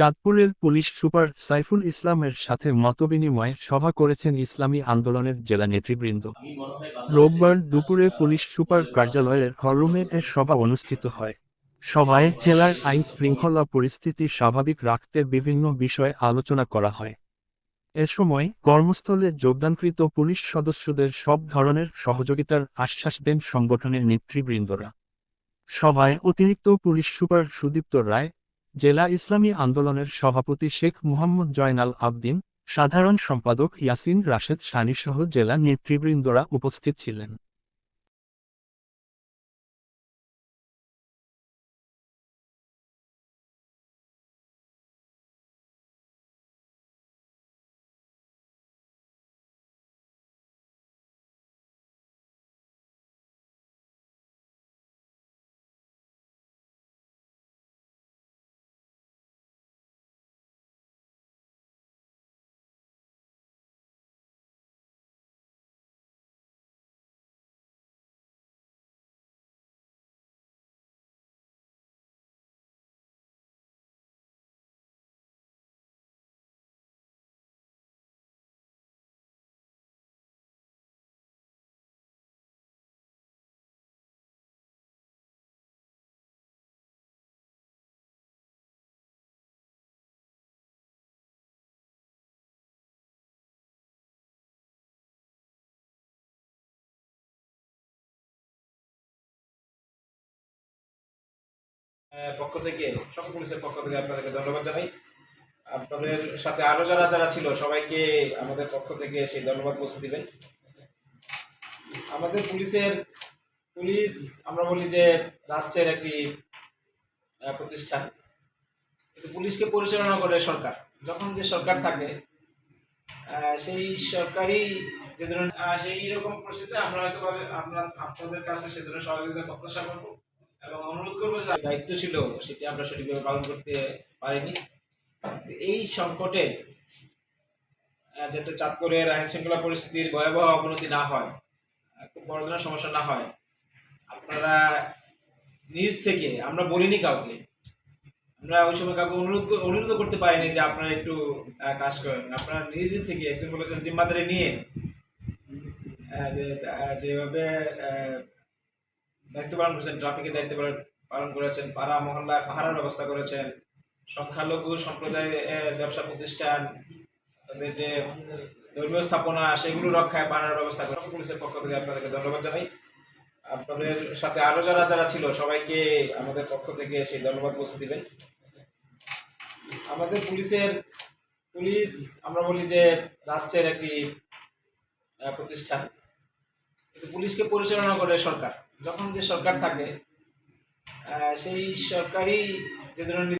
চাঁদপুরের police super Saiful ইসলামের সাথে মতবিনিময় সভা করেছেন ইসলামী আন্দোলনের জেলা নেতৃবৃন্দ। রোববার দুপুরে পুলিশ সুপার কার্যালয়ের হলরুমে এ সভা অনুষ্ঠিত হয়। সভায় জেলার আইন শৃঙ্খলা পরিস্থিতি স্বাভাবিক রাখতে বিভিন্ন বিষয়ে আলোচনা করা হয়। এ সময় কর্মস্থলে যোগদানকৃত পুলিশ সদস্যদের সব ধরনের সহযোগিতার আশ্বাস দেন সংগঠনের নেতৃবৃন্দরা। সভায় অতিরিক্ত পুলিশ সুপার সুদীপ্ত রায় জেলা ইসলামী আন্দোলনের সভাপতি শেখ মুহাম্মদ জয়নাল আবদিন, সাধারণ সম্পাদক ইয়াসিন রাশেদ সানিসহ জেলা নেতৃবৃন্দরা উপস্থিত ছিলেন। পক্ষ থেকে সকল পুলিশের পক্ষ থেকে আপনাদেরকে ধন্যবাদ জানাই। আপনাদের সাথে আরও যারা যারা ছিল, সবাইকে আমাদের পক্ষ থেকে সেই ধন্যবাদ পৌঁছে দিবেন। আমাদের পুলিশের, পুলিশ, আমরা বলি যে রাষ্ট্রের একটি প্রতিষ্ঠান। কিন্তু পুলিশকে পরিচালনা করে সরকার। যখন যে সরকার থাকে সেই সরকারি যে ধরনের সেই রকম পরিস্থিতিতে আমরা হয়তো আপনাদের কাছে সে ধরনের সহযোগিতা প্রত্যাশা করব। এবং অনুরোধ করব যে দায়িত্ব ছিল, সেটি আমরা সঠিকভাবে পালন করতে পারিনি। এই সংকটে যাতে চাঁদপুরের আইন শৃঙ্খলা পরিস্থিতির ভয়াবহ অবনতি না হয় খুব বড় ধরনের সমস্যা না হয়, আপনারা নিজ থেকে, আমরা বলিনি কাউকে, আমরা ওই সময় কাউকে অনুরোধ অনুরোধ করতে পারিনি যে আপনারা একটু কাজ করেন। আপনারা নিজে থেকে একজন বলেছেন জিম্মাদারি নিয়ে যেভাবে দায়িত্ব পালন করেছেন, ট্রাফিকের দায়িত্ব পালন- করেছেন, পাড়া মহল্লায় পাহারার ব্যবস্থা করেছেন, সংখ্যালঘু সম্প্রদায়ের ব্যবসা প্রতিষ্ঠান, তাদের যে ধর্মীয় স্থাপনা, সেগুলো রক্ষায় পাহারার ব্যবস্থা করেন পুলিশের পক্ষ থেকে আপনাদেরকে ধন্যবাদ জানাই। আপনাদের সাথে আরও যারা যারা ছিল, সবাইকে আমাদের পক্ষ থেকে সেই ধন্যবাদ পৌঁছে দিবেন। আমাদের পুলিশের, পুলিশ, আমরা বলি যে রাষ্ট্রের একটি প্রতিষ্ঠান। পুলিশকে পরিচালনা করে সরকার। যখন যে সরকার থাকে সেই সরকারই যে ধরনের